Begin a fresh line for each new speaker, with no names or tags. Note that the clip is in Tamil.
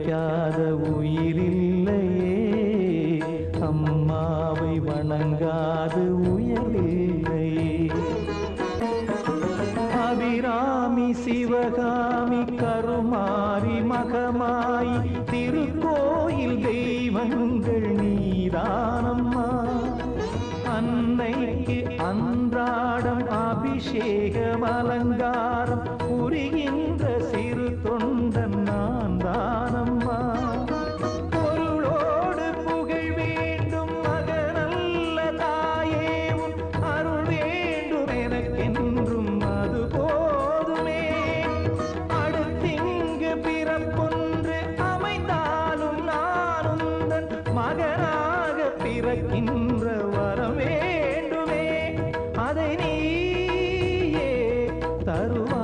கிடைக்காத உயிரில்லையே. அம்மாவை வணங்காது உயரில்லையே. அபிராமி சிவகாமி கருமாரி மகமாய் திருக்கோயில் தெய்வங்கள் நீதானம்மா. அன்னைக்கு அன்றாடம் அபிஷேகம் அலங்காரம் புரி மகனாக பிறக்கின்ற வர வேண்டுமே அதை நீயே தருவா